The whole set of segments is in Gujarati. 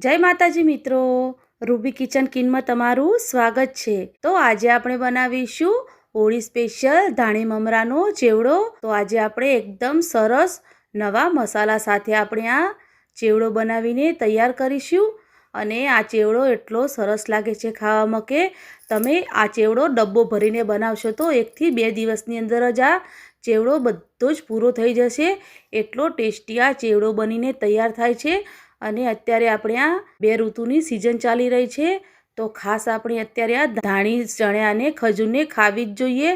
જય માતાજી મિત્રો. રૂબી કિચન કિનમાં તમારું સ્વાગત છે. તો આજે આપણે બનાવીશું હોળી સ્પેશિયલ ધાણી મમરાનો ચેવડો. તો આજે આપણે એકદમ સરસ નવા મસાલા સાથે આપણે આ ચેવડો બનાવીને તૈયાર કરીશું. અને આ ચેવડો એટલો સરસ લાગે છે ખાવામાં કે તમે આ ચેવડો ડબ્બો ભરીને બનાવશો તો એકથી બે દિવસની અંદર જ આ ચેવડો બધો જ પૂરો થઈ જશે. એટલો ટેસ્ટી આ ચેવડો બનીને તૈયાર થાય છે. અને અત્યારે આપણે આ બે ઋતુની સિઝન ચાલી રહી છે. તો ખાસ આપણે અત્યારે આ ધાણી, ચણ્યા અને ખજૂરને ખાવી જ જોઈએ.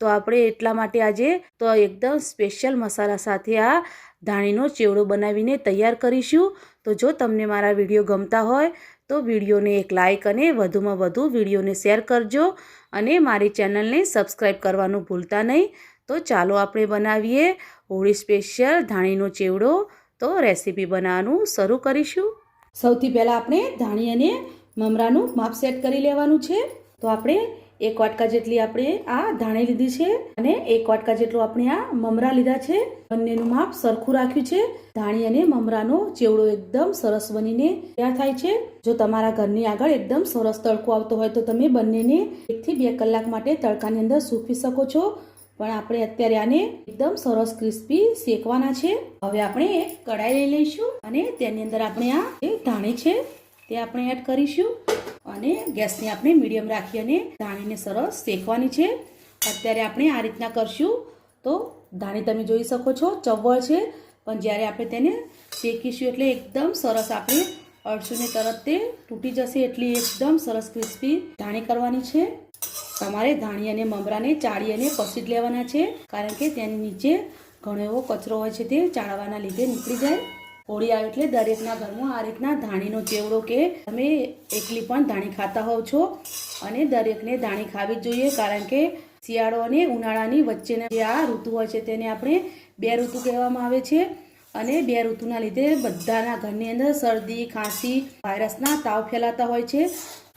તો આપણે એટલા માટે આજે તો એકદમ સ્પેશિયલ મસાલા સાથે આ ધાણીનો ચેવડો બનાવીને તૈયાર કરીશું. તો જો તમને મારા વીડિયો ગમતા હોય, તો વિડીયોને એક લાઇક અને વધુમાં વધુ વિડીયોને શેર કરજો. અને મારી ચેનલને સબસ્ક્રાઈબ કરવાનું ભૂલતા નહીં. તો ચાલો આપણે બનાવીએ હોળી સ્પેશિયલ ધાણીનો ચેવડો તો રેસીપી બનાવવાનું શરૂ કરીશું. સૌથી પહેલાં આપણે ધાણી અને મમરાનું માપ સેટ કરી લેવાનું છે. તો આપણે એક વાટકા જેટલી આપણે આ ધાણી લીધી છે અને એક વાટકા જેટલું આપણે આ મમરા લીધા છે. બંનેનું માપ સરખું રાખ્યું છે. ધાણી અને મમરાનો ચેવડો એકદમ સરસ બનીને તૈયાર થાય છે. જો તમારા ઘરની આગળ એકદમ સરસ તડકો આવતો હોય તો તમે બંનેને એકથી બે કલાક માટે તડકાની અંદર સૂકવી શકો છો. પણ આપણે અત્યારે આને એકદમ સરસ ક્રિસ્પી શેકવાના છે. હવે આપણે એક કડાઈ લઈ લઈશું અને તેની અંદર આપણે આ જે ધાણી છે તે આપણે એડ કરીશું અને ગેસને આપણે મીડિયમ રાખી અને ધાણીને સરસ શેકવાની છે. અત્યારે આપણે આ રીતના કરશું. તો ધાણી તમે જોઈ શકો છો ચવળ છે. પણ જ્યારે આપણે તેને શેકીશું એટલે એકદમ સરસ આપણે અડશું ને તરત તે તૂટી જશે એટલી એકદમ સરસ ક્રિસ્પી ધાણી કરવાની છે. તમારે ધાણી અને મમરાને ચાળી અને પસી જ લેવાના છે, કારણ કે તેની નીચે ઘણો એવો કચરો હોય છે તે ચાળવાના લીધે નીકળી જાય. હોળી આવે એટલે દરેકના ઘરમાં આ રીતના ધાણીનો ચેવડો કે તમે એકલી પણ ધાણી ખાતા હોવ છો અને દરેકને ધાણી ખાવી જ જોઈએ, કારણ કે શિયાળો અને ઉનાળાની વચ્ચેના જે આ ઋતુ હોય છે તેને આપણે બે ઋતુ કહેવામાં આવે છે અને બે ઋતુના લીધે બધાના ઘરની અંદર શરદી, ખાંસી, વાયરસના તાવ ફેલાતા હોય છે.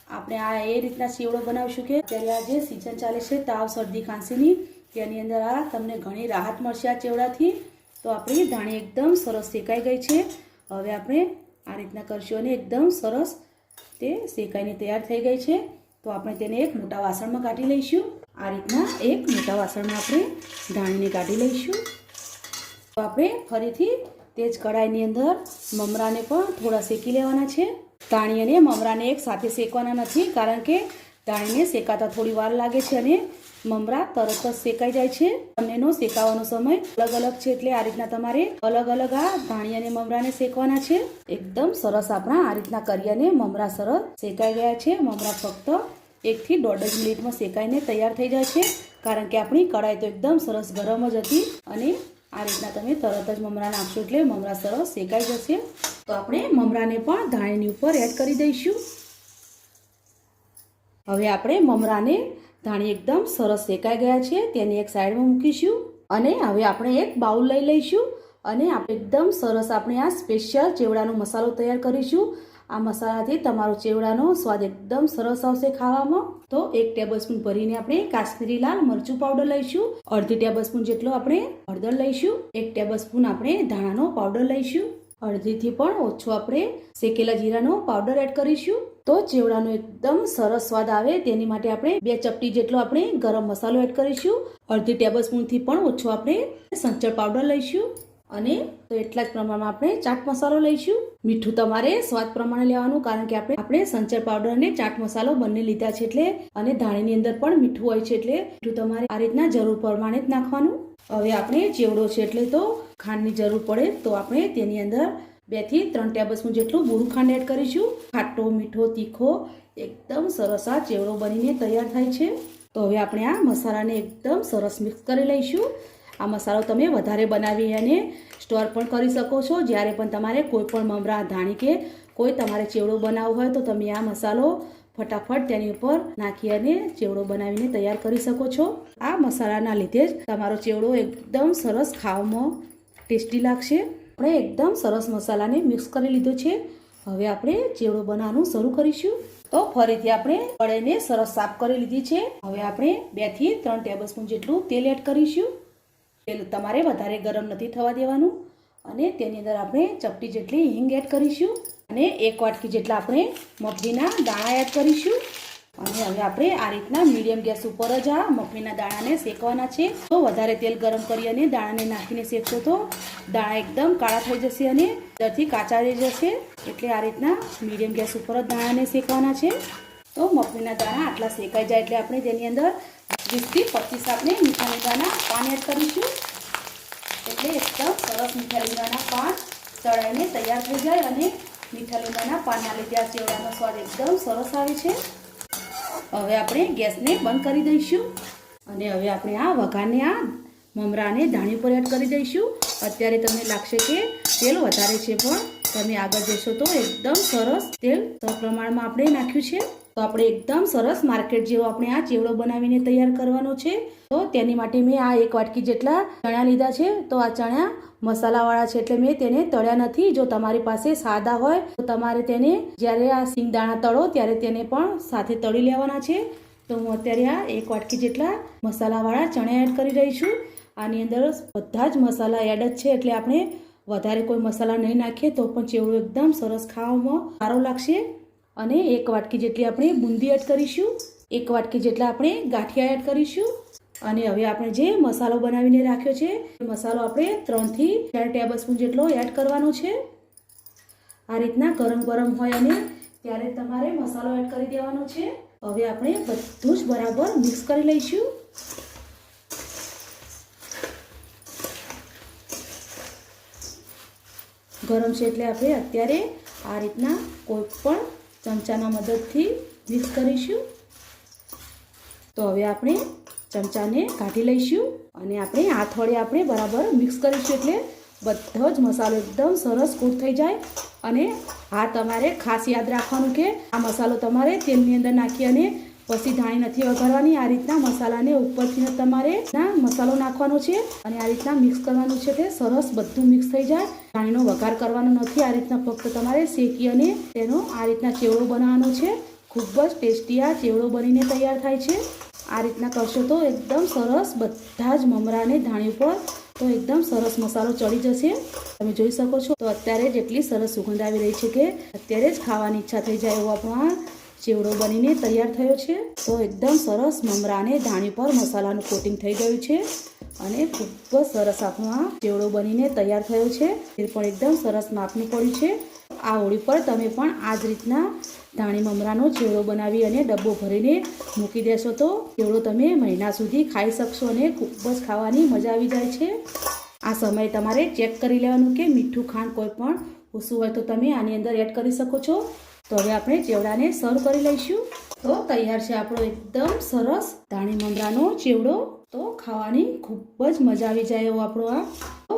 આપણે આ એ રીતના ચીવડો બનાવીશું કે અત્યારે આ જે સિઝન ચાલે છે તાવ, શરદી, ખાંસીની, તેની અંદર આ તમને ઘણી રાહત મળશે આ ચેવડાથી. તો આપણી ધાણી એકદમ સરસ શેકાઈ ગઈ છે. હવે આપણે આ રીતના કરશું અને એકદમ સરસ તે શેકાઈને તૈયાર થઈ ગઈ છે. તો આપણે તેને એક મોટા વાસણમાં કાઢી લઈશું. આ રીતના એક મોટા વાસણમાં આપણે ધાણીને કાઢી લઈશું. તો આપણે ફરીથી તે જ કઢાઈની અંદર મમરાને પણ થોડા શેકી લેવાના છે. ધાણી અને મમરાને એક સાથે શેકવાના નથી, કારણ કે ધાણીને શેકાતા થોડી વાર લાગે છે અને મમરા તરત જ શેકાઈ જાય છે. બંનેનો શેકાવાનો સમય અલગ અલગ છે એટલે આ રીતના તમારે અલગ અલગ આ ધાણી અને મમરાને શેકવાના છે. એકદમ સરસ આપણા આ રીતના કરી અને મમરા સરસ શેકાઈ ગયા છે. મમરા ફક્ત એકથી દોઢ મિનિટમાં શેકાઈને તૈયાર થઈ જાય છે, કારણ કે આપણી કડાઈ તો એકદમ સરસ ગરમ જ હતી અને આ રીતના તમે તરત જ મમરા નાખશો એટલે મમરા સરસ શેકાઈ જશે. તો આપણે મમરાને પણ ધાણીની ઉપર એડ કરી દઈશું. હવે આપણે મમરાને ધાણી એકદમ સરસ શેકાઈ ગયા છે, તેને એક સાઈડમાં મૂકીશું અને હવે આપણે એક બાઉલ લઈ લઈશું અને આપણે એકદમ સરસ આપણે આ સ્પેશિયલ ચેવડાનો મસાલો તૈયાર કરીશું. આ મસાલાથી તમારો ચેવડાનો સ્વાદ એકદમ સરસ આવશે ખાવામાં. તો એક ટેબલસ્પૂન ભરીને આપણે કાશ્મીરી લાલ મરચું પાવડર લઈશું. અડધી ટેબલસ્પૂન જેટલો આપણે હળદર લઈશું. એક ટેબલસ્પૂન આપણે ધાણાનો પાવડર લઈશું. અડધીથી પણ ઓછો આપણે શેકેલા જીરાનો પાવડર એડ કરીશું. તો ચેવડાનો એકદમ સરસ સ્વાદ આવે તેની માટે આપણે બે ચપટી જેટલો આપણે ગરમ મસાલો એડ કરીશું. અડધી ટેબલ સ્પૂનથી પણ ઓછો આપણે સંચળ પાવડર લઈશું. અને તો એટલા જ પ્રમાણમાં આપણે ચાટ મસાલો લઈશું. મીઠું તમારે સ્વાદ પ્રમાણે લેવાનું, કારણ કે આપણે આપણે સંચર પાવડર અને ચાટ મસાલો બંને લીધા છે એટલે અને ધાણીની અંદર પણ મીઠું હોય છે એટલે મીઠું તમારે આ રીતના જરૂર પ્રમાણે જ નાખવાનું. હવે આપણે ચેવડો છે એટલે તો ખાંડની જરૂર પડે તો આપણે તેની અંદર બેથી ત્રણ ટેબલ સ્પૂન જેટલું બુરું ખાંડ એડ કરીશું. ખાટો, મીઠો, તીખો, એકદમ સરસ આ ચેવડો બનીને તૈયાર થાય છે. તો હવે આપણે આ મસાલાને એકદમ સરસ મિક્સ કરી લઈશું. આ મસાલો તમે વધારે બનાવી અને સ્ટોર પણ કરી શકો છો. જ્યારે પણ તમારે કોઈ પણ મમરા, ધાણી કે કોઈ તમારે ચેવડો બનાવવો હોય તો તમે આ મસાલો ફટાફટ તેની ઉપર નાખી અને ચેવડો બનાવીને તૈયાર કરી શકો છો. આ મસાલાના લીધે જ તમારો ચેવડો એકદમ સરસ ખાવામાં ટેસ્ટી લાગશે. આપણે એકદમ સરસ મસાલાને મિક્સ કરી લીધો છે. હવે આપણે ચેવડો બનાવવાનું શરૂ કરીશું. તો ફરીથી આપણે કળાઈને સરસ સાફ કરી લીધી છે. હવે આપણે બેથી ત્રણ ટેબલ સ્પૂન જેટલું તેલ એડ કરીશું. તેલ તમારે વધારે ગરમ નથી થવા દેવાનું. અને તેની અંદર આપણે ચપટી જેટલી હિંગ એડ કરીશું. અને એક વાટકી જેટલા આપણે મગફળીના દાણા એડ કરીશું. અને હવે આપણે આ રીતના મીડિયમ ગેસ ઉપર જ આ મગફળીના દાણાને શેકવાના છે. તો વધારે તેલ ગરમ કરી અને દાણાને નાખીને શેકશો તો દાણા એકદમ કાળા થઈ જશે અને અંદરથી કાચા રહી જશે. એટલે આ રીતના મીડિયમ ગેસ ઉપર જ દાણાને શેકવાના છે. તો મગફળીના દાણા આટલા શેકાઈ જાય એટલે આપણે તેની અંદર વીસથી પચીસ આપણે મીઠા લીમડાના પાન એડ કરીશું. એટલે એકદમ સરસ મીઠા લીમડાના પાન તળાઈને તૈયાર થઈ જાય અને મીઠા લીમડાના પાનના લીધે આ ચેવડાનો સ્વાદ એકદમ સરસ આવે છે. હવે આપણે ગેસને બંધ કરી દઈશું. અને હવે આપણે આ વઘારને, આ મમરાને ધાણી પર એડ કરી દઈશું. અત્યારે તમને લાગશે કે તેલ વધારે છે, પણ તમે આગળ જશો તો એકદમ સરસ તેલ પ્રમાણમાં આપણે નાખ્યું છે. તો આપણે એકદમ સરસ માર્કેટ જેવો આપણે આ ચેવડો બનાવીને તૈયાર કરવાનો છે. તો તેની માટે મેં આ એક વાટકી જેટલા ચણા લીધા છે. તો આ ચણા મસાલાવાળા છે એટલે મેં તેને તળ્યા નથી. જો તમારી પાસે સાદા હોય, તો તમારે તેને જ્યારે આ સિંગદાણા તળો ત્યારે તેને પણ સાથે તળી લેવાના છે. તો હું અત્યારે આ એક વાટકી જેટલા મસાલાવાળા ચણા એડ કરી રહી છું. આની અંદર બધા જ મસાલા એડ જ છે એટલે આપણે વધારે કોઈ મસાલા નહીં નાખીએ તો પણ ચેવડો એકદમ સરસ ખાવામાં સારો લાગશે. અને એક વાટકી જેટલી આપણે બુંદી એડ કરીશું. એક વાટકી જેટલા આપણે ગાંઠિયા એડ કરીશું. અને હવે આપણે જે મસાલો બનાવીને રાખ્યો છે મસાલો આપણે ત્રણથી ચાર ટેબલ સ્પૂન જેટલો એડ કરવાનો છે. આ રીતના ગરમ ગરમ હોય અને ત્યારે તમારે મસાલો એડ કરી દેવાનો છે. હવે આપણે બધું જ બરાબર મિક્સ કરી લઈશું. ગરમ છે એટલે આપણે અત્યારે આ રીતના કોઈ પણ ચમચાના મદદથી મિક્સ કરીશું. તો હવે આપણે ચમચાને કાઢી લઈશું અને આપણે હાથ વડે આપણે બરાબર મિક્સ કરીશું એટલે બધો જ મસાલો એકદમ સરસ કૂટ થઈ જાય અને આ તમારે ખાસ યાદ રાખવાનું કે આ મસાલો તમારે તેલની અંદર નાખી અને પછી ધાણી નથી વઘારવાની. આ રીતના મસાલાને ઉપરથી તમારે ના મસાલો નાખવાનો છે અને આ રીતના મિક્સ કરવાનું છે તે સરસ બધું મિક્સ થઈ જાય. ધાણીનો વઘાર કરવાનો નથી. આ રીતના ફક્ત તમારે શેકી અને તેનો આ રીતના ચેવડો બનાવવાનો છે. ખૂબ જ ટેસ્ટી આ ચેવડો બનીને તૈયાર થાય છે. આ રીતના કરશો તો એકદમ સરસ બધા જ મમરાને ધાણી ઉપર તો એકદમ સરસ મસાલો ચડી જશે. તમે જોઈ શકો છો, તો અત્યારે જેટલી સરસ સુગંધ આવી રહી છે કે અત્યારે જ ખાવાની ઈચ્છા થઈ જાય એવો આપણો ચેવડો બનીને તૈયાર થયો છે. તો એકદમ સરસ મમરાને ધાણી પર મસાલાનું કોટિંગ થઈ ગયું છે અને ખૂબ જ સરસ આપણો ચેવડો બનીને તૈયાર થયો છે. એ પણ એકદમ સરસ માપનું પડ્યું છે. આ હોળી પર તમે પણ આ જ રીતના ધાણી મમરાનો ચેવડો બનાવી અને ડબ્બો ભરીને મૂકી દેશો તો ચેવડો તમે મહિના સુધી ખાઈ શકશો અને ખૂબ જ ખાવાની મજા આવી જાય છે. આ સમયે તમારે ચેક કરી લેવાનું કે મીઠું ખાંડ કોઈ પણ ઓછું હોય તો તમે આની અંદર એડ કરી શકો છો. તો હવે આપણે ચેવડાને સર્વ કરી લઈશું. તો તૈયાર છે આપણો એકદમ સરસ ધાણી મમરાનો ચેવડો. તો ખાવાની ખૂબ જ મજા આવી જાય એવો આપણો આ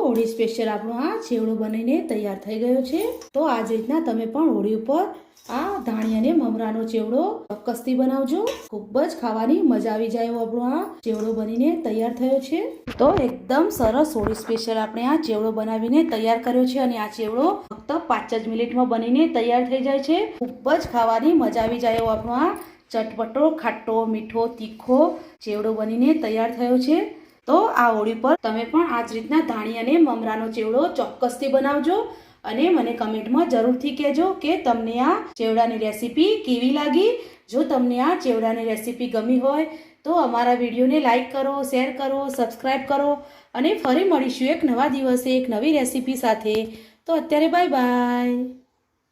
હોળી સ્પેશિયલ આપણો આ ચેવડો બનીને તૈયાર થઈ ગયો છે. તો આ જ રીતના તમે પણ હોળી ઉપર આ ધાણી અને મમરાનો ચેવડો ચોક્કસથી બનાવજો. ખૂબ જ ખાવાની મજા આવી જાય એવો આપણો આ ચેવડો બનીને તૈયાર થયો છે. તો એકદમ સરસ હોળી સ્પેશિયલ આપણે આ ચેવડો બનાવીને તૈયાર કર્યો છે અને આ ચેવડો ફક્ત પાંચ જ મિનિટમાં બનીને તૈયાર થઈ જાય છે. ખૂબ જ ખાવાની મજા આવી જાય એવો આપણો આ ચટપટો, ખાટો, મીઠો, તીખો ચેવડો બનીને તૈયાર થયો છે. તો આ હોળી પર તમે પણ આ જ રીતના ધાણી અને મમરાનો ચેવડો ચોક્કસથી બનાવજો અને મને કમેન્ટમાં જરૂરથી કહેજો કે તમને આ ચેવડાની રેસીપી કેવી લાગી. જો તમને આ ચેવડાની રેસીપી ગમી હોય તો અમારા વિડીયોને લાઇક કરો, શેર કરો સબસ્ક્રાઈબ કરો અને ફરી મળીશું એક નવા દિવસે એક નવી રેસીપી સાથે. તો અત્યારે બાય બાય.